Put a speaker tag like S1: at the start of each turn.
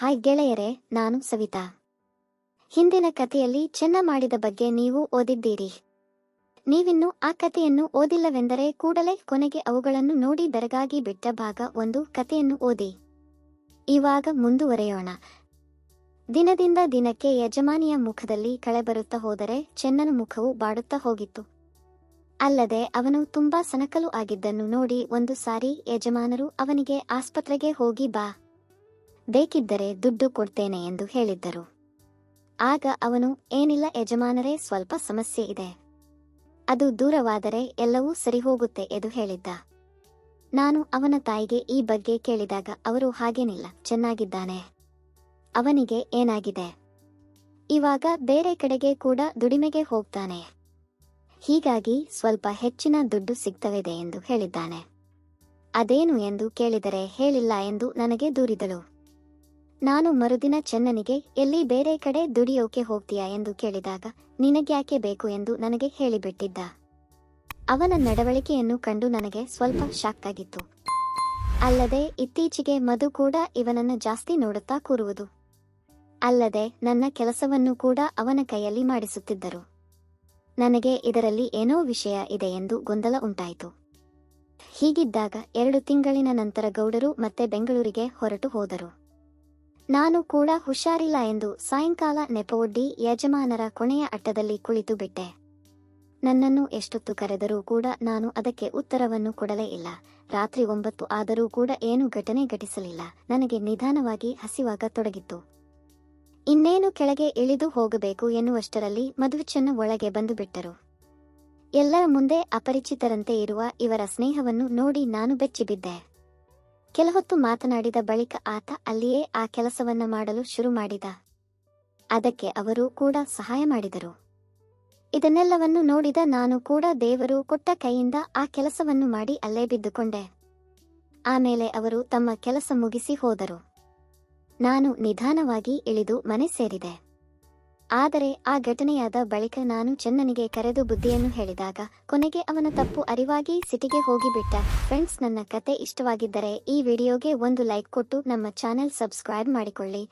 S1: Hi ಗೆಳೆಯರೆ, ನಾನು ಸವಿತಾ. ಹಿಂದಿನ ಕಥೆಯಲ್ಲಿ ಚೆನ್ನ ಮಾಡಿದ ಬಗ್ಗೆ ನೀವು ಓದಿದ್ದೀರಿ. ನೀವಿನ್ನು ಆ ಕಥೆಯನ್ನು ಓದಿಲ್ಲವೆಂದರೆ ಕೂಡಲೇ ಕೊನೆಗೆ ಅವುಗಳನ್ನು ನೋಡಿ ಬೆರಗಾಗಿ ಬಿಟ್ಟ ಭಾಗ ಒಂದು ಕಥೆಯನ್ನು ಓದಿ. ಇವಾಗ ಮುಂದುವರೆಯೋಣ. ದಿನದಿಂದ ದಿನಕ್ಕೆ ಯಜಮಾನಿಯ ಮುಖದಲ್ಲಿ ಕಳೆಬರುತ್ತಾ ಹೋದರೆ ಚೆನ್ನನ ಮುಖವು ಬಾಡುತ್ತಾ ಹೋಗಿತ್ತು. ಅಲ್ಲದೆ ಅವನು ತುಂಬಾ ಸನಕಲು ಆಗಿದ್ದನ್ನು ನೋಡಿ ಒಂದು ಸಾರಿ ಯಜಮಾನರು ಅವನಿಗೆ ಆಸ್ಪತ್ರೆಗೆ ಹೋಗಿ ಬಾ. ಬೇಕಿದ್ದರೆ ದುಡ್ಡು ಕೊಡ್ತೇನೆ ಎಂದು ಹೇಳಿದ್ದರು. ಆಗ ಅವನು, ಏನಿಲ್ಲ ಯಜಮಾನರೇ, ಸ್ವಲ್ಪ ಸಮಸ್ಯೆ ಇದೆ. ಅದು ದೂರವಾದರೆ ಎಲ್ಲವೂ ಸರಿ ಹೋಗುತ್ತೆ ಎಂದು ಹೇಳಿದ್ದ. ನಾನು ಅವನ ತಾಯಿಗೆ ಈ ಬಗ್ಗೆ ಕೇಳಿದಾಗ ಅವರು ಹಾಗೇನಿಲ್ಲ, ಚೆನ್ನಾಗಿದ್ದಾನೆ. ಅವನಿಗೆ ಏನಾಗಿದೆ? ಇವಾಗ ಬೇರೆ ಕಡೆಗೆ ಕೂಡ ದುಡಿಮೆಗೆ ಹೋಗ್ತಾನೆ. ಹೀಗಾಗಿ ಸ್ವಲ್ಪ ಹೆಚ್ಚಿನ ದುಡ್ಡು ಸಿಗ್ತವಿದೆ ಎಂದು ಹೇಳಿದ್ದಾನೆ. ಅದೇನು ಎಂದು ಕೇಳಿದರೆ ಹೇಳಿಲ್ಲ ಎಂದು ನನಗೆ ದೂರಿದಳು. ನಾನು ಮರುದಿನ ಚೆನ್ನನಿಗೆ, ಎಲ್ಲಿ ಬೇರೆ ಕಡೆ ದುಡಿಯೋಕೆ ಹೋಗ್ತೀಯಾ? ಎಂದು ಕೇಳಿದಾಗ ನಿನಗ್ಯಾಕೆ ಬೇಕು? ಎಂದು ನನಗೆ ಹೇಳಿಬಿಟ್ಟಿದ್ದ. ಅವನ ನಡವಳಿಕೆಯನ್ನು ಕಂಡು ನನಗೆ ಸ್ವಲ್ಪ ಶಾಕ್ ಆಗಿತ್ತು. ಅಲ್ಲದೆ, ಇತ್ತೀಚೆಗೆ ಮಧು ಕೂಡ ಇವನನ್ನು ಜಾಸ್ತಿ ನೋಡುತ್ತಾ ಕೂರುವುದು. ಅಲ್ಲದೆ, ನನ್ನ ಕೆಲಸವನ್ನು ಕೂಡ ಅವನ ಕೈಯಲ್ಲಿ ಮಾಡಿಸುತ್ತಿದ್ದರು. ನನಗೆ ಇದರಲ್ಲಿ ಏನೋ ವಿಷಯ ಇದೆ ಎಂದು ಗೊಂದಲ ಉಂಟಾಯಿತು. ಹೀಗಿದ್ದಾಗ, ಎರಡು ತಿಂಗಳಿನ ನಂತರ ಗೌಡರು ಮತ್ತೆ ಬೆಂಗಳೂರಿಗೆ ಹೊರಟು ಹೋದರು. ನಾನು ಕೂಡ ಹುಷಾರಿಲ್ಲ ಎಂದು ಸಾಯಂಕಾಲ ನೆಪವೊಡ್ಡಿ ಯಜಮಾನರ ಕೊನೆಯ ಅಟ್ಟದಲ್ಲಿ ಕುಳಿತು ಬಿಟ್ಟೆ. ನನ್ನನ್ನು ಎಷ್ಟೊತ್ತು ಕರೆದರೂ ಕೂಡ ನಾನು ಅದಕ್ಕೆ ಉತ್ತರವನ್ನು ಕೊಡಲೇ ಇಲ್ಲ. ರಾತ್ರಿ ಒಂಬತ್ತು ಆದರೂ ಕೂಡ ಏನು ಘಟನೆ ಘಟಿಸಲಿಲ್ಲ. ನನಗೆ ನಿಧಾನವಾಗಿ ಹಸಿವಾಗ ತೊಡಗಿತ್ತು. ಇನ್ನೇನು ಕೆಳಗೆ ಇಳಿದು ಹೋಗಬೇಕು ಎನ್ನುವಷ್ಟರಲ್ಲಿ ಮಧುಚನ್ನ ಒಳಗೆ ಬಂದು ಬಿಟ್ಟರು. ಎಲ್ಲರ ಮುಂದೆ ಅಪರಿಚಿತರಂತೆ ಇರುವ ಇವರ ಸ್ನೇಹವನ್ನು ನೋಡಿ ನಾನು ಬೆಚ್ಚಿಬಿದ್ದೆ. ಕೆಲಹೊತ್ತು ಮಾತನಾಡಿದ ಬಳಿಕ ಆತ ಅಲ್ಲಿಯೇ ಆ ಕೆಲಸವನ್ನ ಮಾಡಲು ಶುರು ಮಾಡಿದ. ಅದಕ್ಕೆ ಅವರು ಕೂಡ ಸಹಾಯ ಮಾಡಿದರು. ಇದನ್ನೆಲ್ಲವನ್ನು ನೋಡಿದ ನಾನು ಕೂಡ ದೇವರು ಕೊಟ್ಟ ಕೈಯಿಂದ ಆ ಕೆಲಸವನ್ನು ಮಾಡಿ ಅಲ್ಲೇ ಬಿದ್ದುಕೊಂಡೆ. ಆಮೇಲೆ ಅವರು ತಮ್ಮ ಕೆಲಸ ಮುಗಿಸಿ ಹೋದರು. ನಾನು ನಿಧಾನವಾಗಿ ಇಳಿದು ಮನೆ ಸೇರಿದೆ. ಆದರೆ ಆ ಘಟನೆಯಾದ ಬಳಿಕ ನಾನು ಚೆನ್ನನಿಗೆ ಕರೆದು ಬುದ್ಧಿಯನ್ನು ಹೇಳಿದಾಗ, ಕೊನೆಗೆ ಅವನ ತಪ್ಪು ಅರಿವಾಗಿ ಸಿಟಿಗೆ ಹೋಗಿಬಿಟ್ಟ. ಫ್ರೆಂಡ್ಸ್ ನನ್ನ ಕತೆ ಇಷ್ಟವಾಗಿದ್ದರೆ ಈ ವಿಡಿಯೋಗೆ ಒಂದು ಲೈಕ್ ಕೊಟ್ಟು ನಮ್ಮ ಚಾನೆಲ್ ಸಬ್ಸ್ಕ್ರೈಬ್ ಮಾಡಿಕೊಳ್ಳಿ.